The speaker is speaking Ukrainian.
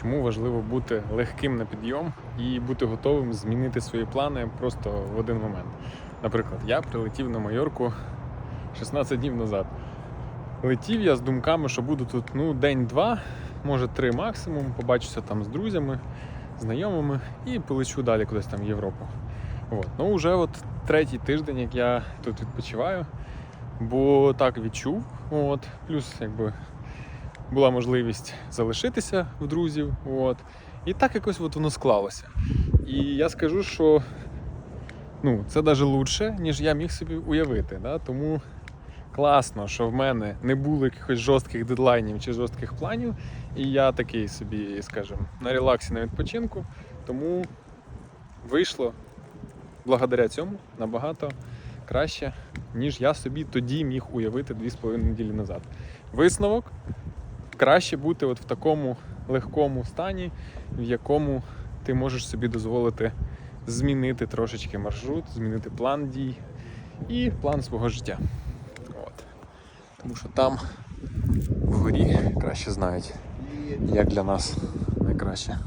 чому важливо бути легким на підйом і бути готовим змінити свої плани просто в один момент. Наприклад, я прилетів на Майорку 16 днів назад. Летів я з думками, що буду тут ну, день-два, може три максимум, побачуся там з друзями, знайомими і полечу далі кудись там в Європу. От. Ну, вже от третій тиждень, як я тут відпочиваю, бо так відчув. От. Плюс, якби була можливість залишитися в друзів. От. І так якось от воно склалося. І я скажу, що ну, це навіть лучше, ніж я міг собі уявити. Да? Тому класно, що в мене не було якихось жорстких дедлайнів чи жорстких планів. І я такий собі, скажімо, на релаксі на відпочинку. Тому вийшло благодаря цьому набагато краще, ніж я собі тоді міг уявити 2,5 неділі назад. Висновок краще бути от в такому легкому стані, в якому ти можеш собі дозволити змінити трошечки маршрут, змінити план дій і план свого життя. От. Тому що там вгорі краще знають, як для нас найкраще.